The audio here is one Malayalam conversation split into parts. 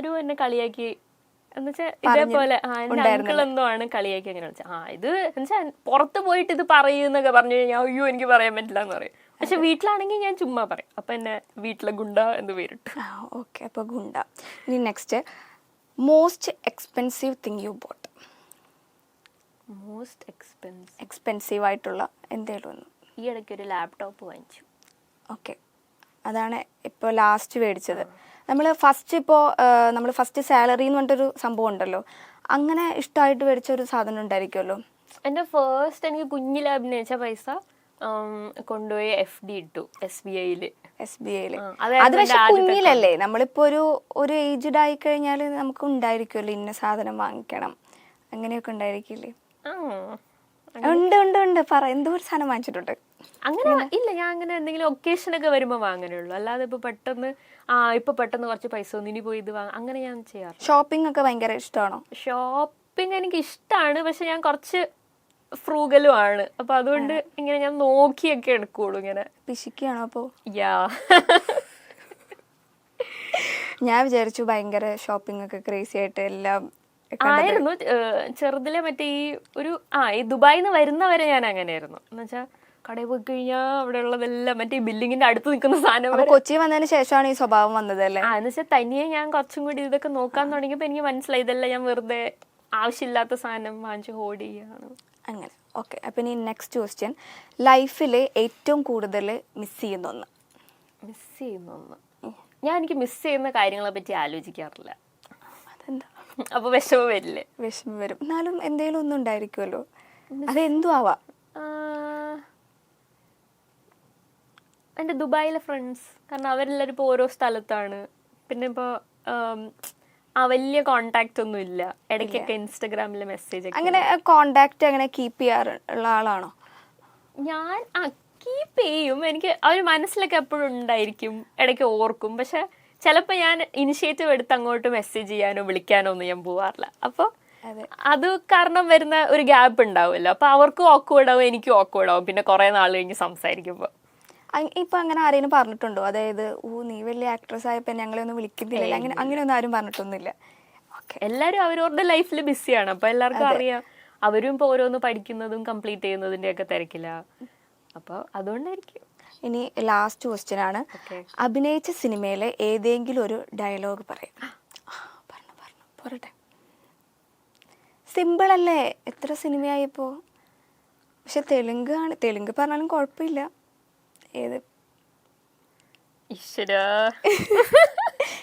ആരും എന്നെ കളിയാക്കി. എന്നുവെച്ചാൽ ഇതേപോലെ ആ എന്റെ അങ്കിൾ എന്തോ ആണ് കളിയാക്കി അങ്ങനെ വെച്ചാൽ ആ ഇത് എന്നുവെച്ചാൽ പുറത്ത് പോയിട്ട് ഇത് പറയുന്നൊക്കെ പറഞ്ഞു കഴിഞ്ഞാൽ അയ്യോ എനിക്ക് പറയാൻ പറ്റില്ല എന്ന് പറയും. പക്ഷെ വീട്ടിലാണെങ്കിൽ ഞാൻ ചുമ്മാ പറയും. അപ്പൊ എന്നെ വീട്ടിലെ ഗുണ്ട എന്ന് പേരിട്ടു. ഓക്കെ അപ്പൊ ഗുണ്ട. ഇനി next most expensive thing you bought most expense expensive ആയിട്ടുള്ള എന്തെങ്കിലും ഒന്ന്. ഈ ഇടയ്ക്ക് ഒരു ലാപ്ടോപ്പ് വാങ്ങിച്ചു. ഓക്കെ. അതാണ് ഇപ്പോൾ ലാസ്റ്റ് മേടിച്ചത്. നമ്മൾ ഫസ്റ്റ് ഇപ്പോൾ നമ്മൾ ഫസ്റ്റ് സാലറി എന്ന് പറഞ്ഞിട്ടൊരു സംഭവം ഉണ്ടല്ലോ. അങ്ങനെ ഇഷ്ടമായിട്ട് മേടിച്ച ഒരു സാധനം ഉണ്ടായിരിക്കുമല്ലോ എന്റെ ഫസ്റ്റ് എനിക്ക് കുഞ്ഞിൽ അഭിനയിച്ച പൈസ കൊണ്ടുപോയി എഫ് ഡി ഇട്ടു എസ് ബി ഐയിൽ എസ് ബി ഐയിൽ അത് പക്ഷെ കുഞ്ഞിലല്ലേ? നമ്മളിപ്പോ ഒരു ഒരു ഏജ്ഡ് ആയി കഴിഞ്ഞാൽ നമുക്ക് ഉണ്ടായിരിക്കുമല്ലോ ഇന്ന സാധനം വാങ്ങിക്കണം. അങ്ങനെയൊക്കെ ഉണ്ടായിരിക്കില്ലേ. ഉണ്ട് ഉണ്ട് ഉണ്ട്. പറ എന്തോ ഒരു സാധനം വാങ്ങിച്ചിട്ടുണ്ട്. അങ്ങനെ ഇല്ല ഞാൻ അങ്ങനെ എന്തെങ്കിലും ഒക്കേഷൻ ഒക്കെ വരുമ്പോൾ വാങ്ങാനുള്ളൂ അല്ലാതെ ഇപ്പൊ പെട്ടെന്ന് ആ ഇപ്പൊ പെട്ടെന്ന് കുറച്ച് പൈസ ഒന്ന് ഇനി പോയി ഇത് വാങ്ങാം. അങ്ങനെ ഞാൻ ചെയ്യാറ്. ഷോപ്പിംഗ് ഒക്കെ ഭയങ്കര ഇഷ്ടമാണോ? ഷോപ്പിംഗ് എനിക്ക് ഇഷ്ടമാണ് പക്ഷെ ഞാൻ കുറച്ച് ഫ്രൂഗലും ആണ് അപ്പൊ അതുകൊണ്ട് ഇങ്ങനെ ഞാൻ നോക്കിയൊക്കെ എടുക്കുള്ളൂ ഇങ്ങനെ. പിശിക്കുകയാണോ അപ്പോൾ യാ ഞാൻ വിചാരിച്ചു ഭയങ്കര ഷോപ്പിംഗ് ഒക്കെ ക്രേസി ആയിട്ട് എല്ലാം കണ്ടത്. ആയിരുന്നു. ഏഹ് ചെറുതിലെ മറ്റേ ഈ ഒരു ആ ഈ ദുബായിന്ന് വരുന്നവരെ ഞാൻ അങ്ങനെയായിരുന്നു. എന്നുവെച്ചാൽ കടയിൽ പോയി കഴിഞ്ഞാൽ അവിടെ ഉള്ളതെല്ലാം മറ്റേ ബിൽഡിങ്ങിന്റെ ബില്ലിങ്ങിന്റെ അടുത്ത് നിൽക്കുന്ന സാധനം കൊച്ചി വന്നതിന് ശേഷമാണ് ഈ സ്വഭാവം വന്നത് അല്ലേ? ആ എന്ന് വെച്ചാൽ തനിയെ ഞാൻ കുറച്ചും കൂടി ഇതൊക്കെ നോക്കാൻ തുടങ്ങിയപ്പോൾ എനിക്ക് മനസ്സിലായി ഇതെല്ലാം ഞാൻ വെറുതെ ആവശ്യമില്ലാത്ത സാധനം വാങ്ങിച്ച് ഹോഡ് ചെയ്യാണ്. അങ്ങനെ. ഓക്കെ. അപ്പൊ ഇനി നെക്സ്റ്റ് ക്വസ്റ്റ്യൻ ലൈഫിൽ ഏറ്റവും കൂടുതൽ മിസ് ചെയ്യുന്ന ഒന്ന്. മിസ് ചെയ്യുന്ന ഒന്ന്. ഞാൻ എനിക്ക് മിസ് ചെയ്യുന്ന കാര്യങ്ങളെ പറ്റി ആലോചിക്കാറില്ല. അതെന്താ? അപ്പൊ വിഷമം വരില്ലേ? വിഷമം വരും. എന്നാലും എന്തെങ്കിലും ഒന്നും ഉണ്ടായിരിക്കുമല്ലോ. അതെന്തും ആവാം എന്റെ ദുബായിലെ ഫ്രണ്ട്സ് കാരണം അവരെല്ലാവരും ഇപ്പോൾ ഓരോ സ്ഥലത്താണ്. പിന്നെ ഇപ്പോൾ ആ വലിയ കോണ്ടാക്ട് ഒന്നും ഇല്ല. ഇടയ്ക്കൊക്കെ ഇൻസ്റ്റാഗ്രാമിൽ മെസ്സേജ് അങ്ങനെ കോണ്ടാക്ട് അങ്ങനെ കീപ്പ് ചെയ്യാറുള്ള ആളാണോ? ഞാൻ കീപ്പ് ചെയ്യും. എനിക്ക് അവർ മനസ്സിലൊക്കെ എപ്പോഴും ഉണ്ടായിരിക്കും. ഇടയ്ക്ക് ഓർക്കും. പക്ഷെ ചിലപ്പോൾ ഞാൻ ഇനിഷ്യേറ്റീവ് എടുത്ത് അങ്ങോട്ട് മെസ്സേജ് ചെയ്യാനോ വിളിക്കാനോ ഒന്നും ഞാൻ പോവാറില്ല. അപ്പോൾ അതെ. കാരണം വരുന്ന ഒരു ഗ്യാപ്പ് ഉണ്ടാവുമല്ലോ. അപ്പോൾ അവർക്കും ആവും എനിക്കും ആവും. പിന്നെ കുറേ നാൾ കഴിഞ്ഞ് സംസാരിക്കുമ്പോൾ അ- ഇപ്പൊ അങ്ങനെ ആരെങ്കിലും പറഞ്ഞിട്ടുണ്ടോ? അതായത് ഓ നീ വലിയ ആക്ട്രസ് ആയപ്പോ ഞങ്ങളെ ഒന്നും വിളിക്കുന്നില്ല അങ്ങനെ അങ്ങനെയൊന്നും ആരും പറഞ്ഞിട്ടൊന്നുമില്ല. എല്ലാരും അവരവരുടെ ലൈഫിൽ ബിസിയാണ് അപ്പൊ എല്ലാവർക്കും അറിയാം. അവരും ഇപ്പൊ ഓരോന്ന് പഠിക്കുന്നതും കംപ്ലീറ്റ് ചെയ്യുന്നതിന്റെ ഒക്കെ തിരക്കില്ല അപ്പൊ അതുകൊണ്ടായിരിക്കും. ഇനി ലാസ്റ്റ് ക്വസ്റ്റ്യൻ ആണ്. അഭിനയിച്ച സിനിമയിലെ ഏതെങ്കിലും ഒരു ഡയലോഗ് പറയാം. പറഞ്ഞു പറഞ്ഞു. പോരട്ടെ. സിമ്പിൾ അല്ലേ? എത്ര സിനിമയായിപ്പോ പക്ഷെ തെലുങ്ക് ആണ് തെലുങ്ക് പറഞ്ഞാലും കുഴപ്പമില്ല. ഏത്?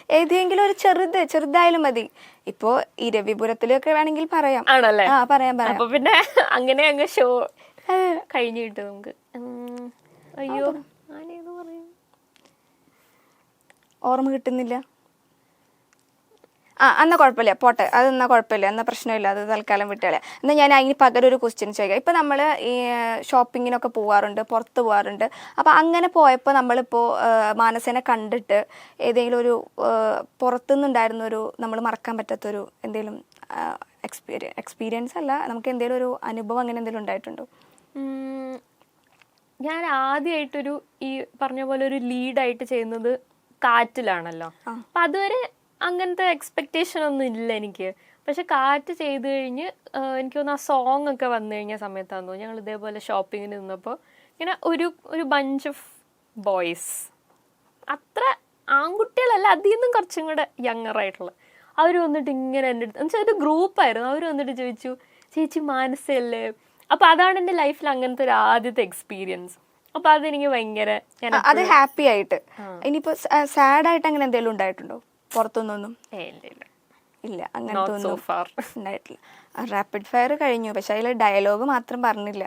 ഏതെങ്കിലും ഒരു ചെറുത് ചെറുതായാലും മതി. ഇപ്പോ ഇരവിപുരത്തിലൊക്കെ രവിപുരത്തിലൊക്കെ വേണമെങ്കിൽ പറയാം. ആണല്ലേ? ആ പറയാം പറയാം. അപ്പൊ പിന്നെ അങ്ങനെ അങ്ങ് ഷോ കഴിഞ്ഞു കിട്ടും നമുക്ക്. അയ്യോ ഓർമ്മ കിട്ടുന്നില്ല. ആ എന്നാൽ കുഴപ്പമില്ല. പോട്ടെ. അത് എന്നാൽ കുഴപ്പമില്ല. എന്നാ പ്രശ്നമില്ല. അത് തൽക്കാലം വിട്ടുകളയാം എന്നാൽ ഞാൻ അതിന് പകരം ഒരു ക്വസ്റ്റ്യൻ ചോദിക്കാം. ഇപ്പം നമ്മൾ ഈ ഷോപ്പിങ്ങിനൊക്കെ പോവാറുണ്ട് പുറത്ത് പോകാറുണ്ട് അപ്പം അങ്ങനെ പോയപ്പോൾ നമ്മളിപ്പോൾ മാനസേനെ കണ്ടിട്ട് ഏതെങ്കിലും ഒരു പുറത്തുനിന്നുണ്ടായിരുന്ന ഒരു നമ്മൾ മറക്കാൻ പറ്റാത്തൊരു എന്തെങ്കിലും എക്സ്പീരിയൻ എക്സ്പീരിയൻസ് അല്ല? നമുക്ക് എന്തെങ്കിലും ഒരു അനുഭവം അങ്ങനെ എന്തെങ്കിലും ഉണ്ടായിട്ടുണ്ടോ? ഞാൻ ആദ്യമായിട്ടൊരു ഈ പറഞ്ഞ പോലെ ഒരു ലീഡായിട്ട് ചെയ്യുന്നത് കാറ്റിലാണല്ലോ. അപ്പൊ അതുവരെ അങ്ങനത്തെ എക്സ്പെക്ടേഷൻ ഒന്നും ഇല്ല എനിക്ക്. പക്ഷെ കാറ്റ് ചെയ്ത് കഴിഞ്ഞ് എനിക്ക് തോന്നുന്നു ആ സോങ് ഒക്കെ വന്നു കഴിഞ്ഞ സമയത്താന്ന് തോന്നുന്നു. ഞങ്ങൾ ഇതേപോലെ ഷോപ്പിങ്ങിന് നിന്നപ്പോൾ ഇങ്ങനെ ഒരു ഒരു ബഞ്ച് ഓഫ് ബോയ്സ് അത്ര ആൺകുട്ടികളല്ല അതിൽ നിന്നും കുറച്ചും കൂടെ യങ്ങർ ആയിട്ടുള്ള. അവർ വന്നിട്ട് ഇങ്ങനെ എന്റെ അടുത്ത് എന്നുവെച്ചാൽ ഒരു ഗ്രൂപ്പായിരുന്നു അവർ വന്നിട്ട് ചോദിച്ചു ചേച്ചി മാനസയല്ലേ? അപ്പോൾ അതാണ് എന്റെ ലൈഫിൽ അങ്ങനത്തെ ഒരു ആദ്യത്തെ എക്സ്പീരിയൻസ് അപ്പൊ അതെനിക്ക് ഭയങ്കര അത് ഹാപ്പി ആയിട്ട്. ഇനിയിപ്പോ സാഡ് ആയിട്ട് അങ്ങനെ എന്തെങ്കിലും ഉണ്ടായിട്ടുണ്ടോ? പുറത്തുനിന്നൊന്നും ഇല്ല, അങ്ങനത്തെ ഒന്നും ഉണ്ടായിട്ടില്ല. റാപ്പിഡ് ഫയർ കഴിഞ്ഞു പക്ഷെ അതിൽ ഡയലോഗ് മാത്രം പറഞ്ഞില്ല.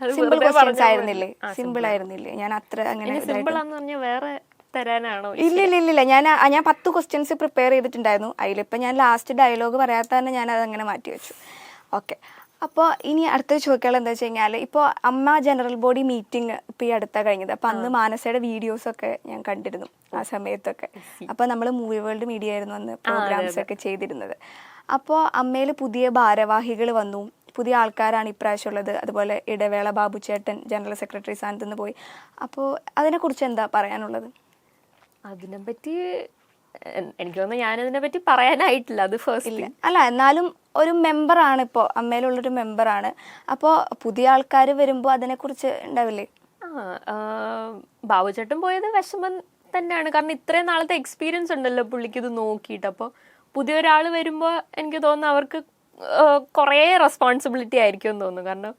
സിമ്പിൾ ക്വസ്റ്റ്യൻസ് ആയിരുന്നില്ലേ? സിമ്പിൾ ആയിരുന്നില്ലേ? ഞാൻ അത്ര അങ്ങനെ വേറെ തരാനാണോ ഇല്ല ഇല്ല ഇല്ല ഇല്ല. ഞാൻ ഞാൻ പത്ത് ക്വസ്റ്റ്യൻസ് പ്രിപ്പയർ ചെയ്തിട്ടുണ്ടായിരുന്നു. അതിലിപ്പോൾ ഞാൻ ലാസ്റ്റ് ഡയലോഗ് പറയാത്ത തന്നെ ഞാൻ അതങ്ങനെ മാറ്റി വെച്ചു. ഓക്കെ അപ്പോൾ ഇനി അടുത്ത ചോദിക്കാനുള്ള എന്താ വെച്ച് കഴിഞ്ഞാൽ ഇപ്പോൾ അമ്മ ജനറൽ ബോഡി മീറ്റിംഗ് ഇപ്പോൾ ഈ അടുത്താണ് കഴിഞ്ഞത്. അപ്പോൾ അന്ന് മാനസയുടെ വീഡിയോസൊക്കെ ഞാൻ കണ്ടിരുന്നു ആ സമയത്തൊക്കെ. അപ്പോൾ നമ്മൾ മൂവി വേൾഡ് മീഡിയ ആയിരുന്നു അന്ന് പ്രോഗ്രാംസ് ഒക്കെ ചെയ്തിരുന്നത്. അപ്പോൾ അമ്മയിൽ പുതിയ ഭാരവാഹികൾ വന്നു. പുതിയ ആൾക്കാരാണ് ഇപ്രാവശ്യം ഉള്ളത്. അതുപോലെ ഇടവേള ബാബു ചേട്ടൻ ജനറൽ സെക്രട്ടറി സ്ഥാനത്ത് നിന്ന് പോയി. അപ്പോൾ അതിനെക്കുറിച്ച് എന്താ പറയാനുള്ളത്? അതിനെപ്പറ്റി എനിക്ക് തോന്നുന്നു ഞാനതിനെ പറ്റി പറയാനായിട്ടില്ല. അത് ഫസ്റ്റ് അല്ല എന്നാലും ഒരു മെമ്പറാണ് ഇപ്പോൾ അമ്മയിലുള്ളൊരു മെമ്പറാണ് അപ്പോൾ പുതിയ ആൾക്കാർ വരുമ്പോൾ അതിനെക്കുറിച്ച് ഉണ്ടാവില്ലേ? ബാബുചേട്ടൻ പോയത് വിഷമം തന്നെയാണ്. കാരണം ഇത്രയും നാളത്തെ എക്സ്പീരിയൻസ് ഉണ്ടല്ലോ പുള്ളിക്ക് ഇത് നോക്കിയിട്ട്. അപ്പോൾ പുതിയൊരാൾ വരുമ്പോൾ എനിക്ക് തോന്നുന്നു അവർക്ക് കുറേ റെസ്പോൺസിബിലിറ്റി ആയിരിക്കും എന്ന് തോന്നുന്നു. കാരണം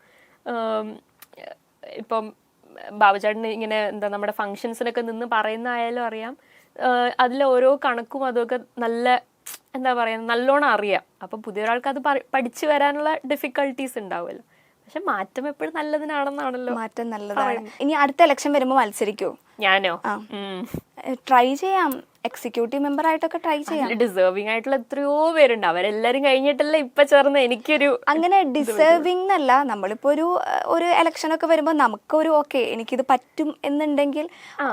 ഇപ്പം ബാബുചേട്ടൻ ഇങ്ങനെ എന്താ നമ്മുടെ ഫങ്ഷൻസിനൊക്കെ നിന്ന് പറയുന്ന ആയാലും അറിയാം അതിലെ ഓരോ കണക്കും അതൊക്കെ നല്ല എന്താ പറയുക നല്ലോണം അറിയാം. അപ്പം പുതിയൊരാൾക്ക് അത് പഠിച്ചു വരാനുള്ള ഡിഫിക്കൽട്ടീസ് ഉണ്ടാവുമല്ലോ. പക്ഷെ മാറ്റം എപ്പോഴും നല്ലതിനാണെന്നാണല്ലോ മാറ്റം നല്ലതാണ്. ഇനി അടുത്ത ഇലക്ഷൻ വരുമ്പോൾ മത്സരിക്കുമോ ഞാനോ? ട്രൈ ചെയ്യാം. എക്സിക്യൂട്ടീവ് മെമ്പർ ആയിട്ടൊക്കെ ട്രൈ ചെയ്യാം. ഡിസേർവിംഗ് ആയിട്ടുള്ള എത്രയോ പേരുണ്ട്. അവരെല്ലാരും കഴിഞ്ഞിട്ടല്ല ഇപ്പൊ ചേർന്ന് എനിക്കൊരു അങ്ങനെ ഡിസേർവിംഗ് എന്നല്ല നമ്മളിപ്പോ ഒരു ഒരു ഇലക്ഷൻ ഒക്കെ വരുമ്പോ നമുക്കൊരു ഓക്കെ എനിക്കിത് പറ്റും എന്നുണ്ടെങ്കിൽ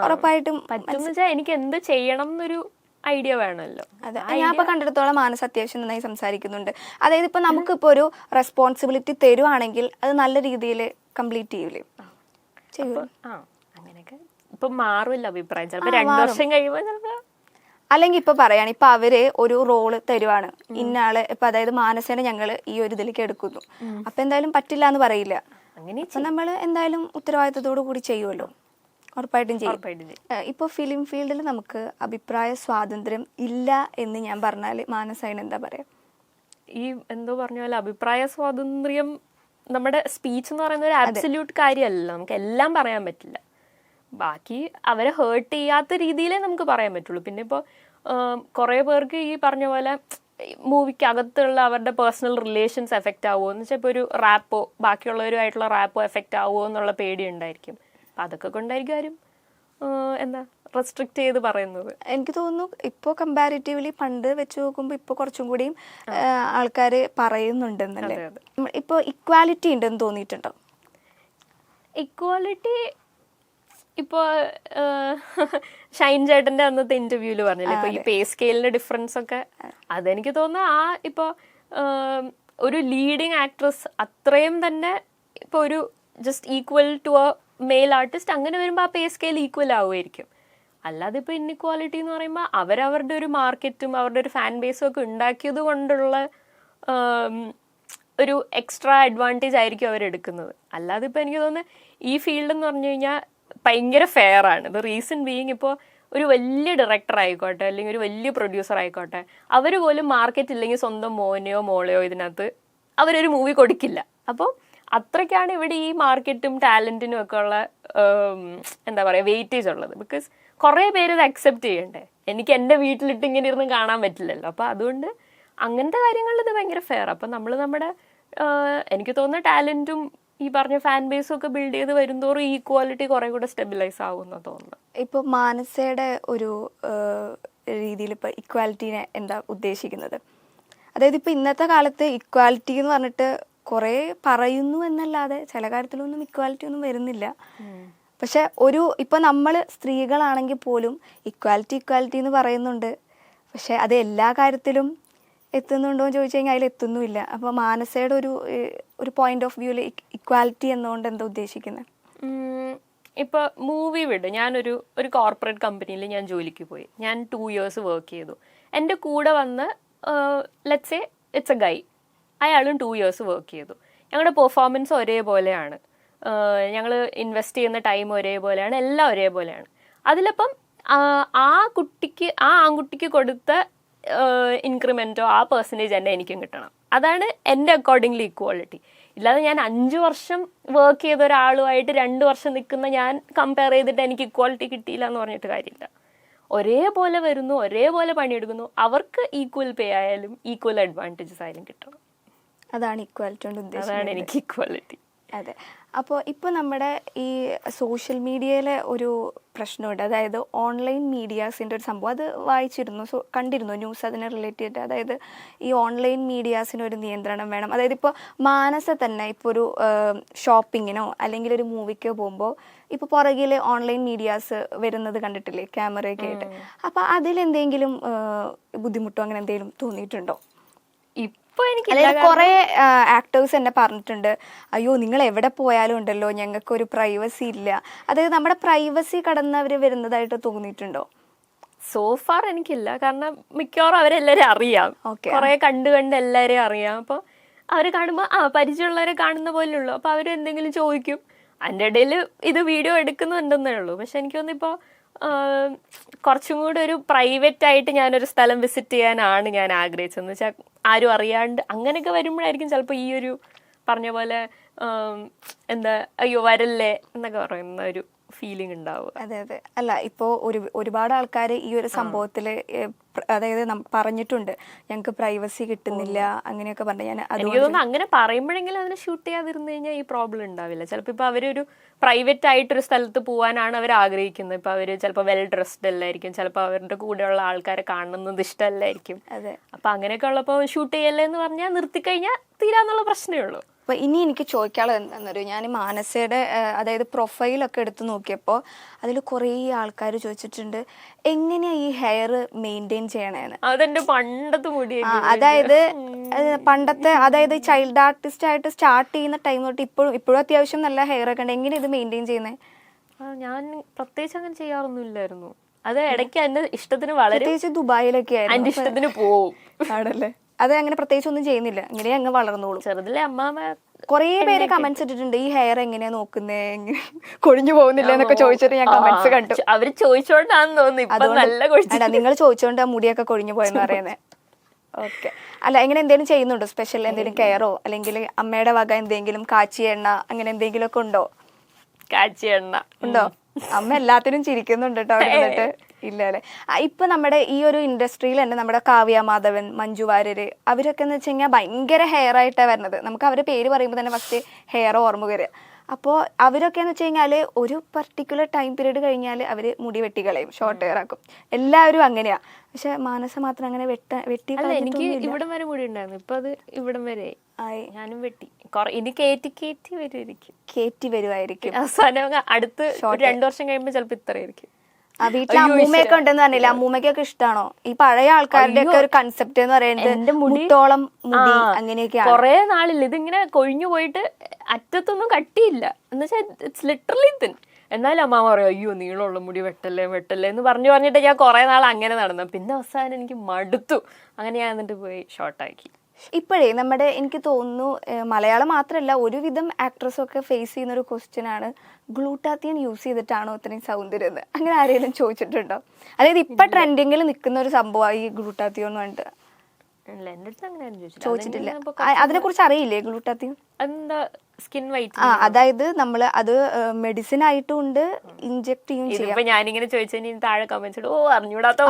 ഉറപ്പായിട്ടും പറ്റും എനിക്ക് എന്ത് ചെയ്യണം എന്നൊരു ഐഡിയ വേണമല്ലോ. അതെ. ഞാൻ ഇപ്പൊ കണ്ടിടത്തോളം മാനസ് അത്യാവശ്യം നന്നായി സംസാരിക്കുന്നുണ്ട്. അതായത് ഇപ്പൊ നമുക്കിപ്പോ ഒരു റെസ്പോൺസിബിലിറ്റി തരുവാണെങ്കിൽ അത് നല്ല രീതിയിൽ കംപ്ലീറ്റ് ചെയ്യൂലേ? ചെയ്യൂ ആ അങ്ങനെയൊക്കെ. ഇപ്പൊ മാറുമല്ലോ അഭിപ്രായം. ചിലപ്പോ രണ്ടു വർഷം കഴിയുമ്പോൾ ചിലപ്പോ അല്ലെങ്കിൽ ഇപ്പൊ പറയാണ് ഇപ്പൊ അവർ ഒരു റോൾ തരുവാണ്. ഇന്നാൾ ഇപ്പൊ അതായത് മാനസേനെ ഞങ്ങൾ ഈ ഒരു ഇതിലേക്ക് എടുക്കുന്നു. അപ്പൊ എന്തായാലും പറ്റില്ല എന്ന് പറയില്ല. അങ്ങനെ നമ്മൾ എന്തായാലും ഉത്തരവാദിത്തത്തോടു കൂടി ചെയ്യുമല്ലോ ഉറപ്പായിട്ടും ചെയ്യും. ഇപ്പൊ ഫിലിം ഫീൽഡിൽ നമുക്ക് അഭിപ്രായ സ്വാതന്ത്ര്യം ഇല്ല എന്ന് ഞാൻ പറഞ്ഞാൽ മാനസായൻ എന്താ പറയാ? ഈ എന്തോ പറഞ്ഞ പോലെ അഭിപ്രായ സ്വാതന്ത്ര്യം നമ്മുടെ സ്പീച്ച് എന്ന് പറയുന്ന ഒരു അബ്സല്യൂട്ട് കാര്യമല്ല. നമുക്ക് എല്ലാം പറയാൻ പറ്റില്ല. ബാക്കി അവരെ ഹേർട്ട് ചെയ്യാത്ത രീതിയിലേ നമുക്ക് പറയാൻ പറ്റുള്ളൂ. പിന്നെ ഇപ്പോൾ കുറേ പേർക്ക് ഈ പറഞ്ഞ പോലെ മൂവിക്ക് അകത്തുള്ള അവരുടെ പേഴ്സണൽ റിലേഷൻസ് എഫക്റ്റ് ആവുമോ എന്ന് വെച്ചാൽ ഇപ്പോൾ ഒരു റാപ്പോ ബാക്കിയുള്ളവരുമായിട്ടുള്ള റാപ്പോ എഫക്റ്റ് ആവുമോ എന്നുള്ള പേടി ഉണ്ടായിരിക്കും. അപ്പം അതൊക്കെ കൊണ്ടായിരിക്കും ആരും എന്താ റെസ്ട്രിക്ട് ചെയ്ത് പറയുന്നത്. എനിക്ക് തോന്നുന്നു ഇപ്പോൾ കമ്പാരിറ്റീവ്ലി പണ്ട് വെച്ച് നോക്കുമ്പോൾ ഇപ്പോൾ കുറച്ചും കൂടിയും ആൾക്കാർ പറയുന്നുണ്ടെന്നല്ലേ. ഇപ്പോൾ ഇക്വാലിറ്റി ഉണ്ടെന്ന് തോന്നിയിട്ടുണ്ടോ? ഇക്വാലിറ്റി ഇപ്പോൾ ഷൈൻ ചേട്ടന്റെ അന്നത്തെ ഇന്റർവ്യൂവിൽ പറഞ്ഞില്ലേ? ഇപ്പോൾ ഈ പേ സ്കെയിലിന്റെ ഡിഫറൻസ് ഒക്കെ. അതെനിക്ക് തോന്നുന്നു ആ ഇപ്പോൾ ഒരു ലീഡിങ് ആക്ട്രസ് അത്രയും തന്നെ ഇപ്പോൾ ഒരു just equal to a male artist അങ്ങനെ വരുമ്പോൾ ആ പേ സ്കെയിൽ ഈക്വൽ ആവുമായിരിക്കും. അല്ലാതെ ഇപ്പോൾ ഇന്നിക്വാളിറ്റി എന്ന് പറയുമ്പോൾ അവരവരുടെ ഒരു മാർക്കറ്റും അവരുടെ ഒരു ഫാൻ ബേസും ഒക്കെ ഉണ്ടാക്കിയത് കൊണ്ടുള്ള ഒരു എക്സ്ട്രാ അഡ്വാന്റേജ് ആയിരിക്കും അവരെടുക്കുന്നത് അല്ലാതെ ഇപ്പോൾ എനിക്ക് തോന്നുന്നത് ഈ ഫീൽഡ് എന്ന് പറഞ്ഞു കഴിഞ്ഞാൽ ഭയങ്കര ഫെയർ ആണ്. ഇത് റീസൺ ബീയിങ് ഇപ്പോൾ ഒരു വലിയ ഡയറക്ടർ ആയിക്കോട്ടെ അല്ലെങ്കിൽ ഒരു വലിയ പ്രൊഡ്യൂസർ ആയിക്കോട്ടെ അവർ പോലും മാർക്കറ്റ് ഇല്ലെങ്കിൽ സ്വന്തം മോനെയോ മോളെയോ ഇതിനകത്ത് അവരൊരു മൂവി കൊടുക്കില്ല. അപ്പോൾ അത്രയ്ക്കാണ് ഇവിടെ ഈ മാർക്കറ്റും ടാലന്റിനും ഒക്കെ ഉള്ള എന്താ പറയുക വെയിറ്റേജ് ഉള്ളത്. ബിക്കോസ് കുറേ പേര് ഇത് അക്സെപ്റ്റ് ചെയ്യണ്ടേ. എനിക്ക് എന്റെ വീട്ടിലിട്ട് ഇങ്ങനെ ഇരുന്ന് കാണാൻ പറ്റില്ലല്ലോ. അപ്പോൾ അതുകൊണ്ട് അങ്ങനത്തെ കാര്യങ്ങളിൽ ഇത് ഭയങ്കര ഫെയർ അപ്പം നമ്മൾ നമ്മുടെ എനിക്ക് തോന്നുന്ന ടാലന്റും ഈ പറഞ്ഞ ഫാൻ ബേസും ഒക്കെ ബിൽഡ് ചെയ്ത് ഈ ക്വാളിറ്റി കുറെ കൂടെ സ്റ്റെബിലൈസ് ആകുമെന്ന് തോന്നുന്നു. ഇപ്പോൾ മാനസയുടെ ഒരു രീതിയിൽ ഇപ്പോൾ ഇക്വാലിറ്റീനെ എന്താ ഉദ്ദേശിക്കുന്നത്? അതായത് ഇപ്പോൾ ഇന്നത്തെ കാലത്ത് ഇക്വാലിറ്റി എന്ന് പറഞ്ഞിട്ട് കുറേ പറയുന്നു എന്നല്ലാതെ ചില കാര്യത്തിലൊന്നും ഇക്വാലിറ്റി ഒന്നും വരുന്നില്ല. പക്ഷെ ഒരു ഇപ്പൊ നമ്മൾ സ്ത്രീകളാണെങ്കിൽ പോലും ഇക്വാലിറ്റി ഇക്വാലിറ്റി എന്ന് പറയുന്നുണ്ട്. പക്ഷെ അത് എല്ലാ കാര്യത്തിലും എത്തുന്നുണ്ടോ എന്ന് ചോദിച്ചു കഴിഞ്ഞാൽ അതിൽ എത്തുന്നുമില്ല. അപ്പോൾ മാനസയുടെ ഒരു ഒരു പോയിന്റ് ഓഫ് വ്യൂവിൽ ഇക്വാലിറ്റി എന്നുകൊണ്ട് എന്താ ഉദ്ദേശിക്കുന്നത് ഇപ്പൊ മൂവി വിട്. ഞാനൊരു ഒരു കോർപ്പറേറ്റ് കമ്പനിയിൽ ഞാൻ ജോലിക്ക് പോയി. ഞാൻ ടു ഇയേഴ്സ് വർക്ക് ചെയ്തു. എന്റെ കൂടെ വന്ന് let's a it's a guy അയാളും ടു ഇയേഴ്സ് വർക്ക് ചെയ്തു. ഞങ്ങളുടെ പെർഫോമൻസ് ഒരേപോലെയാണ്. ഞങ്ങൾ ഇൻവെസ്റ്റ് ചെയ്യുന്ന ടൈം ഒരേപോലെയാണ് എല്ലാം ഒരേപോലെയാണ്. അതിലപ്പം ആ, കുട്ടിക്ക് ആ ആൺകുട്ടിക്ക് കൊടുത്ത ഇൻക്രിമെന്റോ ആ പെർസെന്റേജ് തന്നെ എനിക്കും കിട്ടണം. അതാണ് എന്റെ അക്കോർഡിംഗ്ലി ഇക്വാളിറ്റി ഇല്ലാതെ ഞാൻ അഞ്ച് വർഷം വർക്ക് ചെയ്ത ഒരാളുമായിട്ട് രണ്ട് വർഷം നിൽക്കുന്ന ഞാൻ കമ്പയർ ചെയ്തിട്ട് എനിക്ക് ഇക്വാളിറ്റി കിട്ടിയില്ല എന്ന് പറഞ്ഞിട്ട് കാര്യമില്ല. ഒരേപോലെ വരുന്നു ഒരേപോലെ പണിയെടുക്കുന്നു. അവർക്ക് ഈക്വൽ പേ ആയാലും ഈക്വൽ അഡ്വാന്റേജസ് ആയാലും കിട്ടണം. അതാണ് ഇക്വാലിറ്റി കൊണ്ട് ഉദ്ദേശിക്കുന്നത്. അതാണ് എനിക്ക് ഇക്വാലിറ്റി അതെ. അപ്പോൾ ഇപ്പോൾ നമ്മുടെ ഈ സോഷ്യൽ മീഡിയയിലെ ഒരു പ്രശ്നമുണ്ട്. അതായത് ഓൺലൈൻ മീഡിയാസിന്റെ ഒരു സംഭവം. അത് വായിച്ചിരുന്നു. സോ കണ്ടിരുന്നു. ന്യൂസ് അതിനെ റിലേറ്റ് ചെയ്തിട്ട്. അതായത് ഈ ഓൺലൈൻ മീഡിയാസിന് ഒരു നിയന്ത്രണം വേണം. അതായത് ഇപ്പോൾ മാനസ തന്നെ ഇപ്പോൾ ഒരു ഷോപ്പിങ്ങിനോ അല്ലെങ്കിൽ ഒരു മൂവിക്കോ പോകുമ്പോൾ ഇപ്പോൾ പുറകിൽ ഓൺലൈൻ മീഡിയാസ് വരുന്നത് കണ്ടിട്ടില്ലേ? ക്യാമറയൊക്കെ ആയിട്ട്. അപ്പോൾ അതിലെന്തെങ്കിലും ബുദ്ധിമുട്ടോ അങ്ങനെ എന്തെങ്കിലും തോന്നിയിട്ടുണ്ടോ? ഇപ്പൊ എനിക്ക് അതായത് കുറെ ആക്ടേഴ്സ് എന്നെ പറഞ്ഞിട്ടുണ്ട്. അയ്യോ നിങ്ങൾ എവിടെ പോയാലും ഉണ്ടല്ലോ ഞങ്ങൾക്ക് ഒരു പ്രൈവസി ഇല്ല. അതായത് നമ്മുടെ പ്രൈവസി കടന്നവർ വരുന്നതായിട്ട് തോന്നിയിട്ടുണ്ടോ? സോഫാർ എനിക്കില്ല. കാരണം മിക്കവാറും അവരെല്ലാരും അറിയാം. കുറെ കണ്ട് കണ്ട് എല്ലാരെയും അറിയാം. അപ്പൊ അവരെ കാണുമ്പോ ആ പരിചയമുള്ളവരെ കാണുന്ന പോലെ ഉള്ളൂ അപ്പൊ അവർ എന്തെങ്കിലും ചോദിക്കും. അതിന്റെ ഇടയിൽ ഇത് വീഡിയോ എടുക്കുന്നുണ്ടെന്നേ ഉള്ളൂ. പക്ഷെ എനിക്ക് തോന്നുന്നു ഇപ്പോ ആഹ്, കുറച്ചും കൂടി ഒരു പ്രൈവറ്റ് ആയിട്ട് ഞാനൊരു സ്ഥലം വിസിറ്റ് ചെയ്യാനാണ് ഞാൻ ആഗ്രഹിച്ചത്. എന്ന് വെച്ചാൽ ആരും അറിയാണ്ട് അങ്ങനെയൊക്കെ വരുമ്പോഴായിരിക്കും ചിലപ്പോൾ ഈ ഒരു പറഞ്ഞ പോലെ എന്താ അയ്യോ വരല്ലേ എന്നൊക്കെ പറയുന്ന ഒരു ഫീലിംഗ് ഉണ്ടാവുക. അതെ അതെ. അല്ല ഇപ്പോൾ ഒരു ഒരുപാട് ആൾക്കാർ ഈ ഒരു പ്ര- അതായത് പറഞ്ഞിട്ടുണ്ട്. ഞങ്ങൾക്ക് പ്രൈവസി കിട്ടുന്നില്ല അങ്ങനെയൊക്കെ പറഞ്ഞു. ഞാൻ എനിക്ക് തോന്നുന്നു അങ്ങനെ പറയുമ്പോഴെങ്കിലും അതിനെ ഷൂട്ട് ചെയ്യാതിരുന്നു കഴിഞ്ഞാൽ ഈ പ്രോബ്ലം ഉണ്ടാവില്ല. ചിലപ്പോൾ ഇപ്പൊ അവരൊരു പ്രൈവറ്റ് ആയിട്ട് ഒരു സ്ഥലത്ത് പോകാനാണ് അവർ ആഗ്രഹിക്കുന്നത്. ഇപ്പൊ അവർ ചിലപ്പോൾ വെൽ ഡ്രസ്ഡ് അല്ലായിരിക്കും. ചിലപ്പോൾ അവരുടെ കൂടെയുള്ള ആൾക്കാരെ കാണുന്നത് ഇഷ്ടമല്ലായിരിക്കും. അതെ. അപ്പൊ അങ്ങനെയൊക്കെ ഉള്ളപ്പോൾ ഷൂട്ട് ചെയ്യല്ലേ എന്ന് പറഞ്ഞാൽ നിർത്തിക്കഴിഞ്ഞാൽ തീരാന്നുള്ള പ്രശ്നമേ ഉള്ളൂ. അപ്പൊ ഇനി എനിക്ക് ചോദിക്കാനുള്ളത് എന്താണെന്നറിയോ ഞാൻ മാനസയുടെ അതായത് പ്രൊഫൈലൊക്കെ എടുത്ത് നോക്കിയപ്പോൾ അതിൽ കുറേ ആൾക്കാർ ചോദിച്ചിട്ടുണ്ട് എങ്ങനെയാ ഈ ഹെയർ മെയിന്റെയിൻ ചെയ്യണേന്ന്. അതെന്റെ പണ്ടത്തെ മുടി അതായത് പണ്ടത്തെ അതായത് ചൈൽഡ് ആർട്ടിസ്റ്റ് ആയിട്ട് സ്റ്റാർട്ട് ചെയ്യുന്ന ടൈം തൊട്ട് ഇപ്പോഴും ഇപ്പോഴും അത്യാവശ്യം നല്ല ഹെയർ ഒക്കെ ഉണ്ട്. എങ്ങനെ ഇത് മെയിന്റെയിൻ ചെയ്യുന്നത് ഞാൻ പ്രത്യേകിച്ച് അങ്ങനെ ചെയ്യാറൊന്നുമില്ലായിരുന്നു അത് ഇടയ്ക്ക് എന്റെ ഇഷ്ടത്തിന് വളരെ. പ്രത്യേകിച്ച് ദുബായിലൊക്കെ എന്റെ ആയിരുന്നു ഇഷ്ടത്തിന് പോവും. ആണല്ലേ? അത് അങ്ങനെ പ്രത്യേകിച്ച് ഒന്നും ചെയ്യുന്നില്ല. ഇങ്ങനെ അങ്ങ് വളർന്നോളൂ. ചെറുതിലെ അമ്മാമ കുറേ പേര് കമന്റ്സ് ഇട്ടിട്ടുണ്ട്. ഈ ഹെയർ എങ്ങനെയാ നോക്കുന്നേ? കൊഴിഞ്ഞു പോകുന്നില്ല? എന്നൊക്കെ ചോദിച്ചിട്ട് ഞാൻ കമന്റ്സ് കണ്ടു. അവർ അവർ ചോദിച്ചോണ്ടാന്ന് തോന്നുന്നു. നിങ്ങൾ ചോദിച്ചോണ്ട് ആ മുടിയൊക്കെ കൊഴിഞ്ഞു പോയെന്ന് പറയുന്നത് ഓക്കെ. അല്ല എങ്ങനെ എന്തെങ്കിലും ചെയ്യുന്നുണ്ടോ? സ്പെഷ്യൽ എന്തെങ്കിലും കെയറോ അല്ലെങ്കിൽ അമ്മയുടെ വക എന്തെങ്കിലും കാച്ചി എണ്ണ അങ്ങനെ എന്തെങ്കിലും ഒക്കെ ഉണ്ടോ? കാച്ചി എണ്ണ. ഉണ്ടോ? അമ്മ എല്ലാത്തിനും ചിരിക്കുന്നുണ്ട് കേട്ടോ ഇല്ല അല്ലേ ഇപ്പൊ നമ്മുടെ ഈ ഒരു ഇൻഡസ്ട്രിയിൽ തന്നെ നമ്മുടെ കാവ്യ മാധവൻ മഞ്ജു വാര്യര് അവരൊക്കെ എന്ന് വെച്ച് കഴിഞ്ഞാൽ ഭയങ്കര ഹെയർ ആയിട്ടാണ് വരുന്നത്. നമുക്ക് അവരെ പേര് പറയുമ്പോൾ തന്നെ ഫസ്റ്റ് ഹെയർ ഓർമ്മ വരിക. അപ്പോൾ അവരൊക്കെ എന്ന് വെച്ച് കഴിഞ്ഞാൽ ഒരു പർട്ടിക്കുലർ ടൈം പീരീഡ് കഴിഞ്ഞാൽ അവർ മുടി വെട്ടി കളയും ഷോർട്ട് ഹെയർ ആക്കും. എല്ലാവരും അങ്ങനെയാ. പക്ഷെ മാനസ മാത്രം അങ്ങനെ വെട്ട വെട്ടി എനിക്ക്. ഇവിടം വരെ മുടി ഉണ്ടായിരുന്നു. ഇപ്പൊ അത് ഇവിടം വരെ ആയി. ഞാനും വെട്ടി. ഇനി കേറ്റി കേറ്റി വരുമായിരിക്കും കയറ്റി വരുമായിരിക്കും അവസാനം അടുത്ത് രണ്ടു വർഷം കഴിയുമ്പോൾ ചിലപ്പോൾ ഇത്രയായിരിക്കും. വീട്ടിൽ അമ്മൂമ്മയൊക്കെ ഉണ്ടെന്ന് പറഞ്ഞില്ല? അമ്മൂമ്മയ്ക്കൊക്കെ ഇഷ്ടമാണോ ഈ പഴയ ആൾക്കാരുടെ ഒക്കെ ഒരു കൺസെപ്റ്റ് എന്ന് പറയുന്നത് മുടി- മുട്ടോളം മുടി അങ്ങനെയൊക്കെയാണ്. കൊറേ നാളില്ല ഇതിങ്ങനെ കൊഴിഞ്ഞു പോയിട്ട് അറ്റത്തൊന്നും കട്ടിയില്ല. എന്ന് വെച്ചാൽ ഇറ്റ്സ് ലിറ്ററലി തിൻ എന്നാലും അമ്മ പറയും അയ്യോ നീളമുള്ള മുടി വെട്ടല്ലേ വെട്ടല്ലേ എന്ന് പറഞ്ഞു പറഞ്ഞിട്ട് ഞാൻ കുറെ നാൾ അങ്ങനെ നടന്നു. പിന്നെ അവസാനം എനിക്ക് മടുത്തു. അങ്ങനെ ഞാൻ എന്നിട്ട് പോയി ഷോർട്ടാക്കി ഇപ്പോഴേ നമ്മുടെ എനിക്ക് തോന്നുന്നു മലയാളം മാത്രമല്ല ഒരുവിധം ആക്ട്രസൊക്കെ ഫേസ് ചെയ്യുന്ന ഒരു ക്വസ്റ്റ്യൻ ആണ് ഗ്ലൂട്ടാത്തിയൻ യൂസ് ചെയ്തിട്ടാണോ ഇത്രയും സൗന്ദര്യം എന്ന് അങ്ങനെ ആരെങ്കിലും ചോദിച്ചിട്ടുണ്ടോ? അതായത് ഇപ്പൊ ട്രെൻഡിങ്ങിൽ നിൽക്കുന്ന ഒരു സംഭവമാണ് ഈ ഗ്ലൂട്ടാത്തിയോ എന്ന് പറഞ്ഞിട്ട്. ചോദിച്ചിട്ടില്ല. അതിനെ കുറിച്ച് അറിയില്ലേ ഗ്ലൂട്ടാത്തിയൻ അതെന്താ സ്കിൻ വൈറ്റ് ആ അതായത് നമ്മൾ അത് മെഡിസിൻ ആയിട്ടും ഉണ്ട് ഇഞ്ചെക്ട് ചെയ്യും ചെയ്യാം. ഞാൻ ഞാനിങ്ങനെ ചോദിച്ചതിന് ഇനി താഴെ കമന്റ്സ് ഓ അറിഞ്ഞൂടാത്ത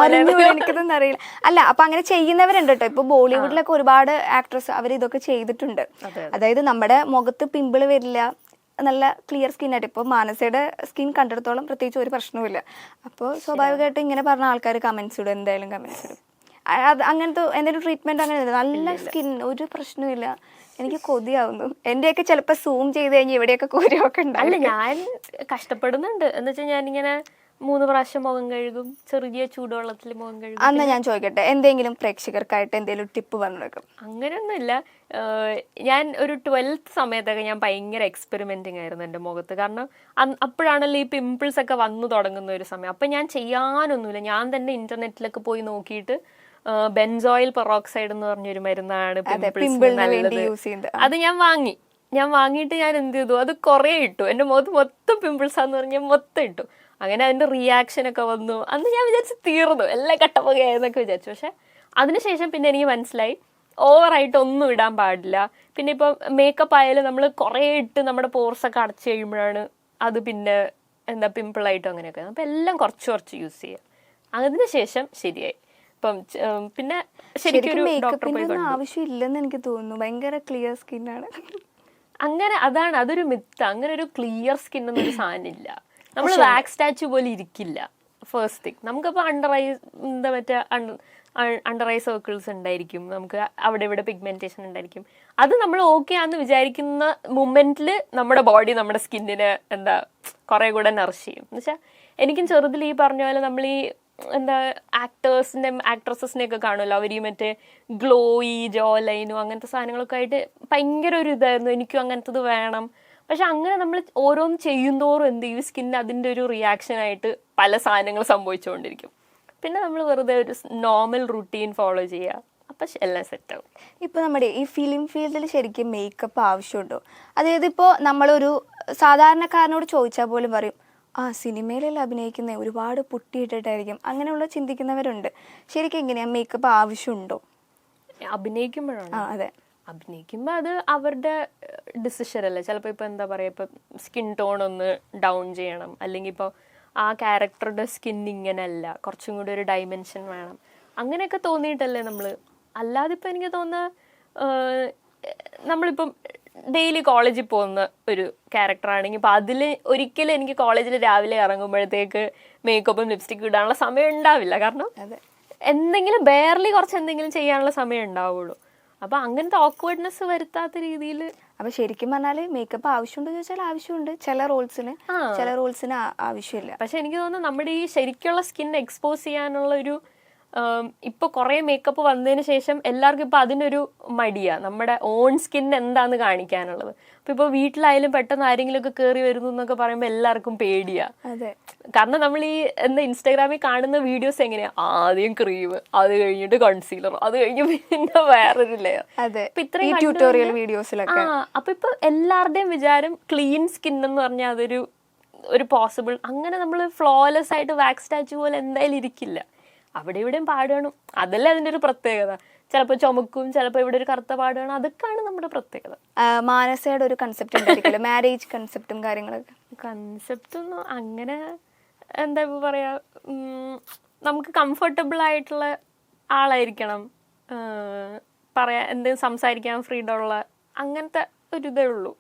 എനിക്കിതൊന്നും അറിയില്ല. അല്ല അപ്പൊ അങ്ങനെ ചെയ്യുന്നവരുണ്ട് കേട്ടോ ഇപ്പൊ ബോളിവുഡിലൊക്കെ ഒരുപാട് ആക്ട്രസ് അവർ ഇതൊക്കെ ചെയ്തിട്ടുണ്ട്. അതായത് നമ്മുടെ മുഖത്ത് പിമ്പിൾ വരില്ല നല്ല ക്ലിയർ സ്കിൻ ആയിട്ട്. ഇപ്പൊ മാനസയുടെ സ്കിൻ കണ്ടെടുത്തോളം പ്രത്യേകിച്ച് ഒരു പ്രശ്നവുമില്ല. അപ്പോൾ സ്വാഭാവികമായിട്ട് ഇങ്ങനെ പറഞ്ഞ ആൾക്കാർ കമന്റ്സ് ഇടും എന്തായാലും കമന്റ്സ് ഇടും. അത് അങ്ങനത്തെ എന്തെങ്കിലും ട്രീറ്റ്മെന്റ് അങ്ങനെ. നല്ല സ്കിൻ ഒരു പ്രശ്നവുമില്ല. എനിക്ക് കൊതിയാവുന്നു. എന്റെയൊക്കെ ചിലപ്പോ സൂം ചെയ്ത് കഴിഞ്ഞ് ഇവിടെയൊക്കെ കുരുവൊക്കെ അല്ല ഞാൻ കഷ്ടപ്പെടുന്നുണ്ട്. എന്ന് വെച്ചാൽ ഞാനിങ്ങനെ മൂന്ന് പ്രാവശ്യം മുഖം കഴുകും ചെറിയ ചൂടുവെള്ളത്തിൽ മുഖം കഴുകും. അന്ന് ഞാൻ ചോദിക്കട്ടെ എന്തെങ്കിലും പ്രേക്ഷകർക്കായിട്ട് എന്തെങ്കിലും ടിപ്പ് പറഞ്ഞു കൊടുക്കും അങ്ങനെയൊന്നുമില്ല ഞാൻ ഒരു ട്വൽത്ത് സമയത്തൊക്കെ ഞാൻ ഭയങ്കര എക്സ്പെരിമെന്റിങ് ആയിരുന്നു എന്റെ മുഖത്ത്. കാരണം അപ്പോഴാണല്ലോ ഈ പിമ്പിൾസ് ഒക്കെ വന്നു തുടങ്ങുന്ന ഒരു സമയം. അപ്പം ഞാൻ ചെയ്യാനൊന്നുമില്ല. ഞാൻ തന്നെ ഇന്റർനെറ്റിലൊക്കെ പോയി നോക്കിയിട്ട് ബെൻസോയിൽ പെറോക്സൈഡ് എന്ന് പറഞ്ഞൊരു മരുന്നാണ് ചെയ്യുന്നത്. അത് ഞാൻ വാങ്ങി. ഞാൻ വാങ്ങിയിട്ട് ഞാൻ എന്ത് ചെയ്തു? അത് കുറേ ഇട്ടു. എന്റെ മുഖത്ത് മൊത്തം പിമ്പിൾസ് ആന്ന് പറഞ്ഞാൽ മൊത്തം ഇട്ടു. അങ്ങനെ അതിന്റെ റിയാക്ഷൻ ഒക്കെ വന്നു. അന്ന് ഞാൻ വിചാരിച്ചു തീർന്നു. എല്ലാം കട്ടപ്പുകയായെന്നൊക്കെ വിചാരിച്ചു. പക്ഷെ അതിനുശേഷം പിന്നെ എനിക്ക് മനസ്സിലായി. ഓവറായിട്ട് ഒന്നും ഇടാൻ പാടില്ല. പിന്നെ ഇപ്പം മേക്കപ്പ് ആയാലും നമ്മൾ കുറേ ഇട്ട് നമ്മുടെ പോർസ് ഒക്കെ അടച്ചു കഴിയുമ്പോഴാണ് അത് പിന്നെ എന്താ പിമ്പിളായിട്ടും അങ്ങനെയൊക്കെ. അപ്പം എല്ലാം കുറച്ച് കുറച്ച് യൂസ് ചെയ്യുക അതിനുശേഷം ശരിയായി. ഇപ്പം പിന്നെ ശരിക്കും മേക്കപ്പിന്റെ ആവശ്യമില്ലെന്ന് എനിക്ക് തോന്നുന്നു. ഭയങ്കര ക്ലിയർ സ്കിന്നാണ് അങ്ങനെ അതാണ് അതൊരു മിത്ത് അങ്ങനെ ഒരു ക്ലിയർ സ്കിൻ എന്നൊരു സാധനം ഇല്ല നമ്മൾ വാക്സ് സ്റ്റാച്ചു പോലെ ഇരിക്കില്ല. ഫസ്റ്റ് തിങ് നമുക്കപ്പോൾ അണ്ടർ ഐ എന്താ മറ്റേ അണ്ടർ ഐ സർക്കിൾസ് ഉണ്ടായിരിക്കും. നമുക്ക് അവിടെ ഇവിടെ പിഗ്മെന്റേഷൻ ഉണ്ടായിരിക്കും. അത് നമ്മൾ ഓക്കെ ആന്ന് വിചാരിക്കുന്ന മൂമെന്റിൽ നമ്മുടെ ബോഡി നമ്മുടെ സ്കിന്നിന് എന്താ കുറെ കൂടെ നറിഷ് ചെയ്യും. എന്നുവെച്ചാൽ എനിക്കും ചെറുതിൽ ഈ പറഞ്ഞ പോലെ നമ്മൾ ഈ എന്താ ആക്ടേഴ്സിന്റെ ആക്ട്രസസിനെ ഒക്കെ കാണുമല്ലോ. അവർ ഈ മറ്റേ ഗ്ലോയി ജോ ലൈനും അങ്ങനത്തെ സാധനങ്ങളൊക്കെ ആയിട്ട് ഭയങ്കര ഒരു ഇതായിരുന്നു. എനിക്കും അങ്ങനത്തത് വേണം. പക്ഷെ അങ്ങനെ നമ്മൾ ഓരോന്ന് ചെയ്യുന്തോറും എന്ത് ചെയ്യും? സ്കിന്നിന് അതിന്റെ ഒരു റിയാക്ഷനായിട്ട് പല സാധനങ്ങൾ സംഭവിച്ചുകൊണ്ടിരിക്കും. പിന്നെ നമ്മൾ വെറുതെ ഒരു നോർമൽ റുട്ടീൻ ഫോളോ ചെയ്യുക. അപ്പം എല്ലാം സെറ്റ് ആവും. ഇപ്പോൾ നമ്മുടെ ഈ ഫിലിം ഫീൽഡിൽ ശരിക്കും മേക്കപ്പ് ആവശ്യമുണ്ടോ? അതായത് ഇപ്പോൾ നമ്മളൊരു സാധാരണക്കാരനോട് ചോദിച്ചാൽ പോലും പറയും ആ സിനിമയിലെല്ലാം അഭിനയിക്കുന്ന ഒരുപാട് പൊട്ടിയിട്ടിട്ടായിരിക്കും. അങ്ങനെയുള്ള ചിന്തിക്കുന്നവരുണ്ട്. ശരിക്കും എങ്ങനെയാ? മേക്കപ്പ് ആവശ്യമുണ്ടോ? അഭിനയിക്കുമ്പോഴാണ്? ആ അതെ. അഭിനയിക്കുമ്പോൾ അത് അവരുടെ ഡിസിഷൻ അല്ലേ? ചിലപ്പോൾ ഇപ്പോൾ എന്താ പറയുക ഇപ്പോൾ സ്കിൻ ടോൺ ഒന്ന് ഡൗൺ ചെയ്യണം. അല്ലെങ്കിൽ ഇപ്പോൾ ആ ക്യാരക്ടറുടെ സ്കിൻ ഇങ്ങനെയല്ല. കുറച്ചും കൂടി ഒരു ഡൈമെൻഷൻ വേണം. അങ്ങനെയൊക്കെ തോന്നിയിട്ടല്ലേ നമ്മൾ അല്ലാതെ ഇപ്പം എനിക്ക് തോന്നുന്ന നമ്മളിപ്പം ഡെയിലി കോളേജിൽ പോകുന്ന ഒരു ക്യാരക്ടർ ആണെങ്കിൽ ഇപ്പം അതിൽ ഒരിക്കലും എനിക്ക് കോളേജിൽ രാവിലെ ഇറങ്ങുമ്പോഴത്തേക്ക് മേക്കപ്പും ലിപ്സ്റ്റിക്കും ഇടാനുള്ള സമയം ഉണ്ടാവില്ല. കാരണം എന്തെങ്കിലും ബെയർലി കുറച്ച് എന്തെങ്കിലും ചെയ്യാനുള്ള സമയം ഉണ്ടാവുള്ളൂ. അപ്പൊ അങ്ങനത്തെ ഓക്വേർഡ്നെസ് വരുത്താത്ത രീതിയിൽ അപ്പൊ ശരിക്കും പറഞ്ഞാൽ മേക്കപ്പ് ആവശ്യമുണ്ടോ ചോദിച്ചാൽ ആവശ്യമുണ്ട്. ചില റോൾസിന് ചില റോൾസിന് ആവശ്യമില്ല. പക്ഷെ എനിക്ക് തോന്നുന്നു നമ്മുടെ ഈ ശരിക്കുള്ള സ്കിൻ എക്സ്പോസ് ചെയ്യാനുള്ള ഒരു ഇപ്പൊ കുറെ മേക്കപ്പ് വന്നതിന് ശേഷം എല്ലാവർക്കും ഇപ്പൊ അതിനൊരു മടിയാ. നമ്മുടെ ഓൺ സ്കിൻ എന്താന്ന് കാണിക്കാനുള്ളത്. അപ്പൊ ഇപ്പൊ വീട്ടിലായാലും പെട്ടെന്ന് ആരെങ്കിലും ഒക്കെ കയറി വരുന്നു എന്നൊക്കെ പറയുമ്പോൾ എല്ലാവർക്കും പേടിയാ. കാരണം നമ്മൾ ഈ എന്താ ഇൻസ്റ്റാഗ്രാമിൽ കാണുന്ന വീഡിയോസ് എങ്ങനെയാ? ആദ്യം ക്രീം അത് കഴിഞ്ഞിട്ട് കൺസീലർ അത് കഴിഞ്ഞ് പിന്നെ വേറൊരു ലെയർ അപ്പൊ ഇത്രയും ട്യൂട്ടോറിയൽ വീഡിയോസിലൊക്കെ അപ്പൊ ഇപ്പൊ എല്ലാവരുടെയും വിചാരം ക്ലീൻ സ്കിൻ എന്ന് പറഞ്ഞാൽ അതൊരു ഒരു പോസിബിൾ അങ്ങനെ നമ്മൾ ഫ്ലോലെസ് ആയിട്ട് വാക്സ് സ്റ്റാച്ചു പോലെ എന്തായാലും ഇരിക്കില്ല. അവിടെ ഇവിടെയും പാടുകയാണ് അതല്ലേ അതിന്റെ ഒരു പ്രത്യേകത. ചിലപ്പോൾ ചുമക്കും ചിലപ്പോൾ ഇവിടെ ഒരു കറുത്ത പാടുകയാണ് അതൊക്കെയാണ് നമ്മുടെ പ്രത്യേകത. മാനസയുടെ ഒരു കൺസെപ്റ്റ് ഉണ്ടായിരിക്കില്ല മാരേജ് കൺസെപ്റ്റും കാര്യങ്ങളൊക്കെ. കൺസെപ്റ്റ് ഒന്നും അങ്ങനെ എന്താ ഇപ്പൊ പറയാ നമുക്ക് കംഫർട്ടബിൾ ആയിട്ടുള്ള ആളായിരിക്കണം. പറയാ എന്തെങ്കിലും സംസാരിക്കാൻ ഫ്രീഡം ഉള്ള അങ്ങനത്തെ ഒരു ഇതേ ഉള്ളൂ.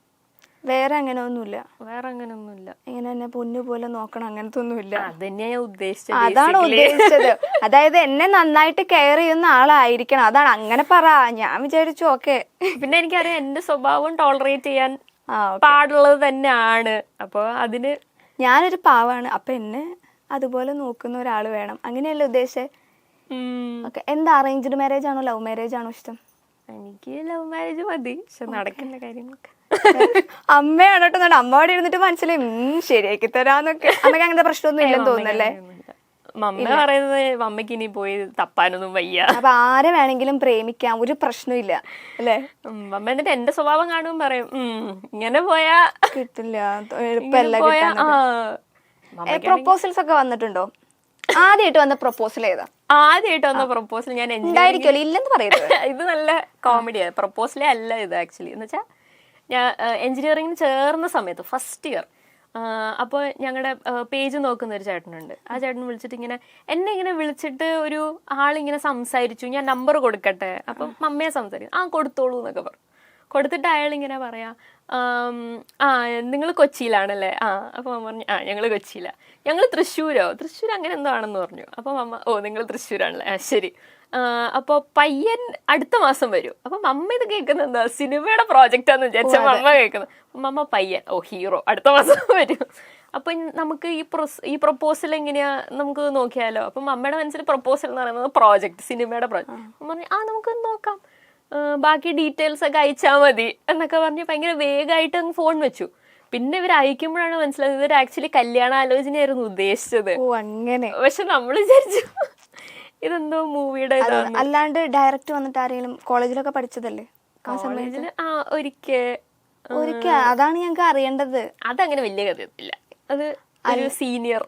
വേറെ അങ്ങനെ ഒന്നുമില്ല വേറെ അങ്ങനെ ഒന്നുമില്ല ഇങ്ങനെ തന്നെ പൊന്നു പോലെ നോക്കണം അങ്ങനത്തെ ഒന്നുമില്ല അതന്നെയാ തന്നെയാ ഞാൻ ഉദ്ദേശിച്ചത് അതാണ് ഉദ്ദേശിച്ചത്. അതായത് എന്നെ നന്നായിട്ട് കെയർ ചെയ്യുന്ന ആളായിരിക്കണം. അതാണ് അങ്ങനെ പറ. ഞാൻ വിചാരിച്ചു ഓക്കെ. പിന്നെ എനിക്കറിയാം എന്റെ സ്വഭാവം ടോളറേറ്റ് ചെയ്യാൻ ആ പാടുള്ളത് തന്നെയാണ്. അപ്പൊ അതിന് ഞാനൊരു പാവാണ്. അപ്പൊ എന്നെ അതുപോലെ നോക്കുന്ന ഒരാൾ വേണം. അങ്ങനെയല്ലേ ഉദ്ദേശിച്ചത് ഉം, ഓക്കെ. എന്താ അറേഞ്ച്ഡ് മാരേജ് ആണോ ലവ് മാരേജ് ആണോ ഇഷ്ടം? എനിക്ക് ലവ് മാരേജ് മതി. പക്ഷെ നടക്കുന്ന കാര്യങ്ങളൊക്കെ. അമ്മയാണ് കേട്ടോ എന്നിട്ട് അമ്മ അവിടെ ഇരുന്നിട്ട് മനസ്സിലായി ശരിയാക്കി തരാന്നൊക്കെ. അമ്മയ്ക്ക് അങ്ങനത്തെ പ്രശ്നമൊന്നും ഇല്ലെന്ന് തോന്നുന്നല്ലേ? മമ്മ പറയുന്നത് മമ്മയ്ക്ക് ഇനി പോയി തപ്പാനൊന്നും വയ്യ. അപ്പൊ ആരെ വേണമെങ്കിലും പ്രേമിക്കാം ഒരു പ്രശ്നമില്ല അല്ലേ? മമ്മ എന്നിട്ട് എന്റെ സ്വഭാവം കാണുമ്പോൾ പറയും ഇങ്ങനെ പോയാ കിട്ടില്ല. എളുപ്പമല്ല പ്രൊപ്പോസൽസ് ഒക്കെ വന്നിട്ടുണ്ടോ? ആദ്യമായിട്ട് വന്ന പ്രൊപ്പോസൽ ഏതാ? ആദ്യമായിട്ട് വന്ന പ്രൊപ്പോസൽ ഞാൻ ഉണ്ടായിരിക്കുമല്ലോ ഇല്ലെന്ന് പറയുന്നത് ഇത് നല്ല കോമഡിയാണ് പ്രൊപ്പോസലേ അല്ല ഇത് ആക്ച്വലി എന്ന് വെച്ചാൽ ഞാൻ എഞ്ചിനീയറിംഗിന് ചേർന്ന സമയത്ത് ഫസ്റ്റ് ഇയർ അപ്പോൾ ഞങ്ങളുടെ പേജ് നോക്കുന്ന ഒരു ചേട്ടനുണ്ട്. ആ ചേട്ടൻ വിളിച്ചിട്ട് ഇങ്ങനെ എന്നെ ഇങ്ങനെ വിളിച്ചിട്ട് ഒരു ആളിങ്ങനെ സംസാരിച്ചു. ഞാൻ നമ്പർ കൊടുക്കട്ടെ? അപ്പം മമ്മയെ സംസാരിക്കും. ആ കൊടുത്തോളൂ എന്നൊക്കെ പറഞ്ഞു കൊടുത്തിട്ട് അയാൾ ഇങ്ങനെ പറയാ ആ നിങ്ങൾ കൊച്ചിയിലാണല്ലേ? ആ അപ്പോൾ മമ്മ പറഞ്ഞു ആ ഞങ്ങൾ കൊച്ചിയിലാണ് ഞങ്ങൾ തൃശ്ശൂരോ? തൃശ്ശൂർ അങ്ങനെ എന്തോ ആണെന്ന് പറഞ്ഞു. അപ്പോൾ മമ്മ ഓ നിങ്ങൾ തൃശ്ശൂരാണല്ലേ? ആ ശരി. അപ്പോൾ പയ്യൻ അടുത്ത മാസം വരും. അപ്പം അമ്മ ഇത് കേൾക്കുന്നത് എന്താ? സിനിമയുടെ പ്രോജക്റ്റാന്ന് വിചാരിച്ച മമ്മ കേൾക്കുന്നത് അപ്പം മമ്മ പയ്യൻ ഓ ഹീറോ അടുത്ത മാസം വരും. അപ്പം നമുക്ക് ഈ പ്രൊസ് ഈ പ്രൊപ്പോസൽ എങ്ങനെയാ നമുക്ക് നോക്കിയാലോ? അപ്പം മമ്മയുടെ മനസ്സിൽ പ്രൊപ്പോസൽ എന്ന് പറയുന്നത് പ്രോജക്റ്റ് സിനിമയുടെ പ്രോജക്റ്റ് അമ്മ പറഞ്ഞു ആ നമുക്ക് നോക്കാം. ബാക്കി ഡീറ്റെയിൽസ് ഒക്കെ അയച്ചാൽ മതി എന്നൊക്കെ പറഞ്ഞ് ഭയങ്കര വേഗമായിട്ട് അങ്ങ് ഫോൺ വെച്ചു. പിന്നെ ഇവർ അയക്കുമ്പോഴാണ് മനസ്സിലായത് ഇവർ ആക്ച്വലി കല്യാണ ആലോചനയായിരുന്നു ഉദ്ദേശിച്ചത്. ഓ അങ്ങനെ. പക്ഷെ നമ്മൾ വിചാരിച്ചു ഇതെന്തോ മൂവിയുടെ അല്ലാണ്ട് ഡയറക്റ്റ് വന്നിട്ട് ആരെങ്കിലും കോളേജിലൊക്കെ പഠിച്ചതല്ലേ? കോളേജിൽ ആ ഒരിക്കൽ. ഒരിക്കൽ. അതാണ് ഞങ്ങൾക്ക് അറിയേണ്ടത്. അതങ്ങനെ വലിയ കഥയൊന്നുമില്ല. അത് ഒരു സീനിയർ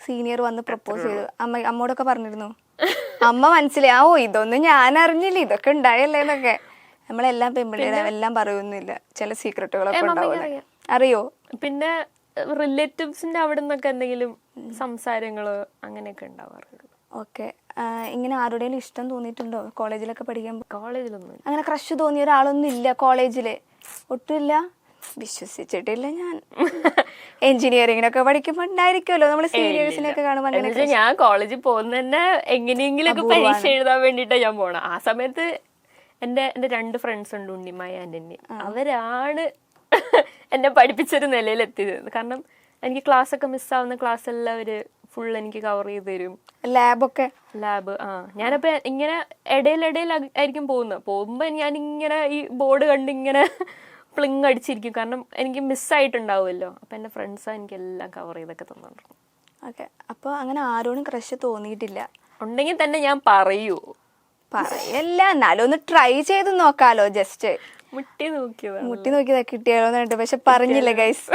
സീനിയർ വന്ന് പ്രപ്പോസ് ചെയ്തു. അമ്മ അമ്മോടൊക്കെ പറഞ്ഞിരുന്നു. അമ്മ മനസ്സിലായി. ഓ ഇതൊന്നും ഞാൻ അറിഞ്ഞില്ല ഇതൊക്കെ ഉണ്ടായല്ലേ എന്നൊക്കെ. നമ്മളെല്ലാം പെൺപിള്ളേരെ എല്ലാം പറയൊന്നുമില്ല. ചില സീക്രട്ടുകളൊക്കെ ഉണ്ടാവില്ല അറിയോ. പിന്നെ റിലേറ്റീവ്സിന്റെ അവിടെ നിന്നൊക്കെ എന്തെങ്കിലും സംസാരങ്ങൾ അങ്ങനെയൊക്കെ ഉണ്ടാവാറുണ്ട്. ഓക്കെ. ഇങ്ങനെ ആരുടെയും ഇഷ്ടം തോന്നിയിട്ടുണ്ടോ കോളേജിലൊക്കെ പഠിക്കുമ്പോൾ കോളേജിലൊന്നും അങ്ങനെ ക്രഷ് തോന്നിയ ഒരാളൊന്നും ഇല്ല കോളേജിൽ. ഒട്ടുമില്ല. വിശ്വസിച്ചിട്ടില്ല ഞാൻ. എഞ്ചിനീയറിംഗിനൊക്കെ പഠിക്കുമ്പോൾ ഉണ്ടായിരിക്കുമല്ലോ നമ്മൾ സീനിയേഴ്സിനൊക്കെ കാണുമ്പോൾ അങ്ങനെ ഞാൻ കോളേജിൽ പോകുന്ന തന്നെ എങ്ങനെയെങ്കിലും ഒക്കെ പരീക്ഷ എഴുതാൻ വേണ്ടിയിട്ടാണ് ഞാൻ പോണം. ആ സമയത്ത് എന്റെ എന്റെ രണ്ട് ഫ്രണ്ട്സ് ഉണ്ട് ഉണ്ണിമായ എന്റെ അവരാണ് എന്നെ പഠിപ്പിച്ചൊരു നിലയിലെത്തിയത്. കാരണം എനിക്ക് ക്ലാസ് ഒക്കെ മിസ്സാവുന്ന ക്ലാസ് എല്ലാം അവർ ഫുൾ എനിക്ക് കവർ ചെയ്ത് തരും. ലാബൊക്കെ ലാബ് ആ. ഞാനപ്പോ ഇങ്ങനെ ഇടയിലിടയിൽ ആയിരിക്കും പോകുന്നത്. പോകുമ്പോ ഞാൻ ഇങ്ങനെ ഈ ബോർഡ് കണ്ട് ഇങ്ങനെ പ്ലിങ് അടിച്ചിരിക്കും. കാരണം എനിക്ക് മിസ്സായിട്ടുണ്ടാവുമല്ലോ അപ്പൊ എന്റെ ഫ്രണ്ട്സ് എനിക്ക് എല്ലാം കവർ ചെയ്തൊക്കെ തന്നിട്ടുണ്ട് ഓക്കെ. അപ്പോൾ അങ്ങനെ ആരോടും ക്രഷ് തോന്നിയിട്ടില്ല. ഉണ്ടെങ്കിൽ തന്നെ ഞാൻ പറയൂ. പറയല്ല. എന്നാലും ഒന്ന് ട്രൈ ചെയ്ത് നോക്കാലോ ജസ്റ്റ് മുട്ടി നോക്കിയത് മുട്ടി നോക്കിയതാ കിട്ടിയാലോ എന്നുണ്ട് പക്ഷെ പറഞ്ഞില്ല ഗൈസ്